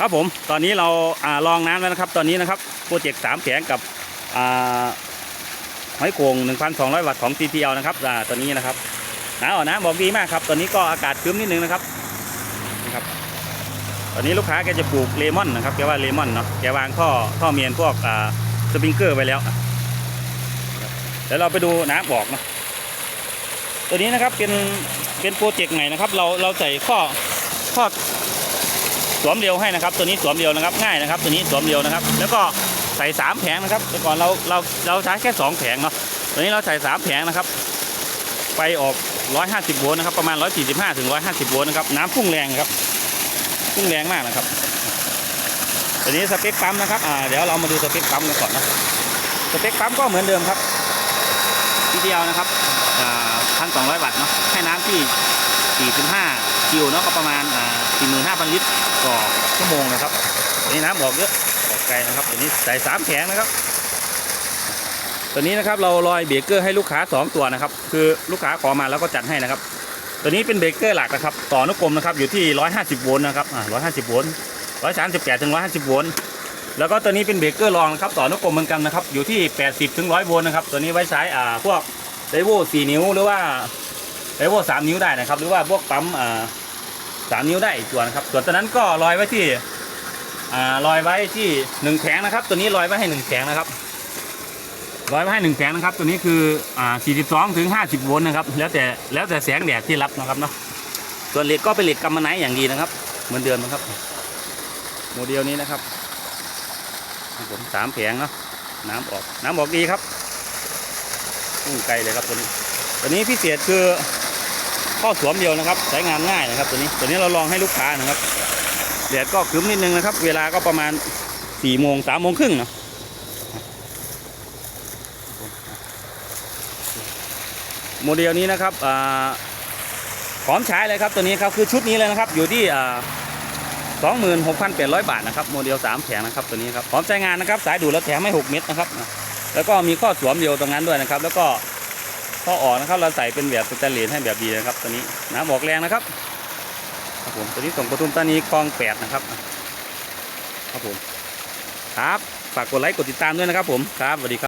ครับผมตอนนี้เราอาลองน้ำแล้วนะครับ ตอนนี้นะครับโปรเจกต์สามแผงกับอ่าหอยโขง1,200 วัตต์ของ TTL นะครับอตอนนี้นะครับหน้ำออกน้ำบอกดีมากครับ ตอนนี้ก็อากาศครึ้มนิดนึงนะครับนะครับ ตอนนี้ลูกค้าแกจะปลูกเลมอนนะครับแกว่าเลมอนเนาะแกวางท่อท่อเมียนพวกสปริงเกอร์ไว้แล้วเดี๋ยวเราไปดูน้ำบอกเนาะตัวนี้นะครับเป็นเป็นโปรเจกต์ใหม่นะครับ เราเราใส่ข้อข้อ สวมเดียวให้นะครับ ตัวนี้สวมเดียวนะครับง่ายนะครับ ตัวนี้สวมเดียวนะครับ แล้วก็ใส่สามแผงนะครับแต่ก่อนเราเราเราใช้แค่สองแผงเนาะตัวนี้เราใส่สามแผงนะครับไปออก 150 โวลต์นะครับประมาณ 145ถึง150 โวลต์นะครับน้ำพุ่งแรงครับพุ่งแรงมากนะครับตัวนี้สเปคปั๊มนะครับอ่าเดี๋ยวเรามาดูสเปคปั๊มกันก่อนนะสเปคปั๊มก็เหมือนเดิมครับทีเดียวนะครับอ่าพันสองร้อยวัตต์เนาะให้น้ำที่ 45 คิวเนาะก็ประมาณอ่า 45,000ลิตรต่อชั่วโมงนะครับตัวนี้น้ำออกเยอะออกไกลนะครับตัวนี้ใส่สามแผงนะครับตัวนี้นะครับเราลอยเบรกเกอร์ให้ลูกค้าสองตัวนะครับ คือลูกค้าขอมาแล้วก็จัดให้นะครับ ตัวนี้เป็นเบรกเกอร์หลักนะครับ ต่อนุกรมนะครับอยู่ที่ 150 โวลต์นะครับอ่า150 โวลต์138ถึง150 โวลต์แล้วก็ตัวนี้เป็นเบรกเกอร์รองนะครับต่อนุกรมเหมือนกันนะครับอยู่ที่ 80ถึง100 โวลต์นะครับตัวนี้ไว้ใช้อ่าพวกไดโว่4นิ้วหรือว่าไดโว่3นิ้วได้นะครับ หรือว่าพวกปั๊มอ่า สามนิ้วได้อีกตัวนะครับ ส่วนตัวนั้นก็ลอยไว้ที่อ่าลอยไว้ที่หนึ่งแผงนะครับ ตัวนี้ลอยไว้ให้หนึ่งแผงนะครับลอยไว้ให้หนึ่งแผงนะครับ ตัวนี้คืออ่า42ถึง50โวลต์นะครับ แล้วแต่แล้วแต่แสงแดดที่รับนะครับเนาะส่วนเหล็กก็เป็นเหล็กกัมมันไนท์อย่างดีนะครับ เหมือนเดิมนะครับ โมเดลนี้นะครับครับผมสามแผงเนาะน้ำออกน้ำออกดีครับพุ่งไกลเลยครับตัวนี้ตัวนี้พิเศษคือ ข้อสวมเดียวนะครับ ใช้งานง่ายนะครับตัวนี้ตัวนี้เราลองให้ลูกค้านะครับแดดก็ครึ้มนิดนึงนะครับ เวลาก็ประมาณสี่โมงสามโมงครึ่งเนาะโมเดลนี้นะครับพร้อมใช้เลยครับตัวนี้ครับคือชุดนี้เลยนะครับ อยู่ที่สองหมื่นหกพันแปดร้อยบาทนะครับโมเดลสามแผงนะครับตัวนี้ครับพร้อมใช้งานนะครับ สายดูดแล้วแถมให้หกเม็ดนะครับ แล้วก็มีข้อสวมเดียวตรงนั้นด้วยนะครับ แล้วก็ อออกนะครับเราใส่เป็นแบบสแตนเลสให้แบบดีนะครับตัวนี้น้ำออกแรงนะครับครับผมตัวนี้ส่งปทุมตานีคลองแปดนะครับครับผมครับฝากกดไลค์กดติดตามด้วยนะครับผมครับสวัสดีครับ